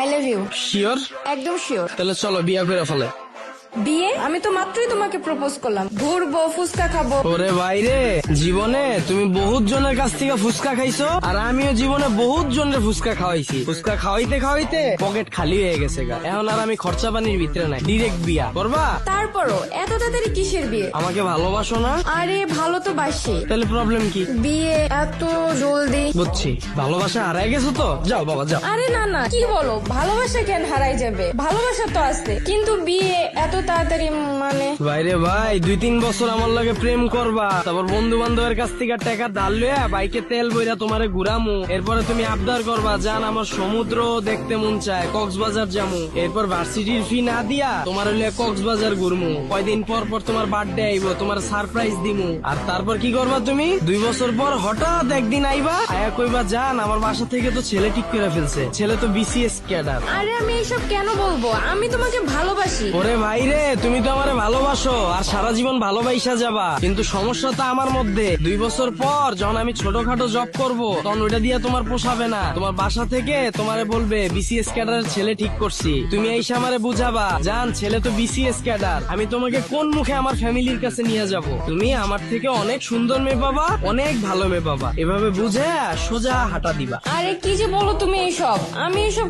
I love you sure একদম sure তাহলে চলো বিয়া করে ফেলে। বিয়ে? আমি তো মাত্রই তোমাকে প্রপোজ করলাম। ঘুরবো ফুচকা খাব। ওরে বাইরে জীবনে তুমি বহুত জনের কাছ থেকে ফুচকা খাইছো আর আমিও জীবনে বহুত জনের ফুচকা খাওয়াইছি। ফুচকা খাওয়াইতে খাওয়াইতে পকেট খালি হয়ে গেছে গা। এখন আর আমি খরচা পানির ভিতরে নাই ডিরেক্ট বিয়া করবা? তারপরও এত তাড়াতাড়ি কিসের বিয়ে? আমাকে ভালোবাসো না? আরে ভালো তো বাসি। তাহলে প্রবলেম কি? বিয়ে এত জলদি। বুঝছি ভালোবাসা হারাই গেছো তো? যাও বাবা যাও। আরে না না কি বলো? ভালোবাসা কেন হারাই যাবে? ভালোবাসা তো আছে কিন্তু বিয়ে এত তাড়াতাড়ি মানে বাইরে ভাই দুই তিন বছর আমার লাগে প্রেম করবা। তারপর বন্ধু বান্ধবের কাছ থেকে টাকা ধার লইয়া বাইকে তেল বইরা তোমারে ঘুরামু। এরপরে তুমি আবদার করবা জান আমার সমুদ্র দেখতে মন চায় কক্সবাজার যামু। এরপর ভার্সিটির ফি না দিয়া তোমার হইলে কক্সবাজার ঘুরমু। কয়দিন পর পর তোমার বার্থডে আইবো তোমার সারপ্রাইজ দিমু। আর তারপর কি করবা তুমি? দুই বছর পর হঠাৎ একদিন আইবা আয়া কইবা জান আমার বাসা থেকে তো ছেলে ঠিক করে ফেলছে ছেলে তো বিসিএস ক্যাডার আরে আমি এইসব কেন বলব? আমি তোমাকে ভালোবাসি। ওরে ভাই রে তুমি তো আমারে ভালোবাসো আর সারা জীবন ভালোবাসা যাবা। কিন্তু সমস্যা তো আমার মধ্যে। দুই বছর পর যখন আমি ছোটখাটো জব করব, তখন ওইটা দিয়ে তোমার পোষাবে না। তোমার বাসা থেকে তোমারে বলবে বিসিএস ক্যাডারের ছেলে ঠিক করছি। তুমি এই আমারে বুঝাবা, জান, ছেলে তো বিসিএস ক্যাডার আমি তোমাকে কোন মুখে আমার ফ্যামিলির কাছে নিয়ে যাব? তুমি আমার থেকে অনেক সুন্দর মেয়ে পাবা, অনেক ভালো মেয়ে পাবা। এভাবে বুঝে সোজা হাঁটা দিবা। আরে কি যে বলো তুমি এইসব আমি এইসব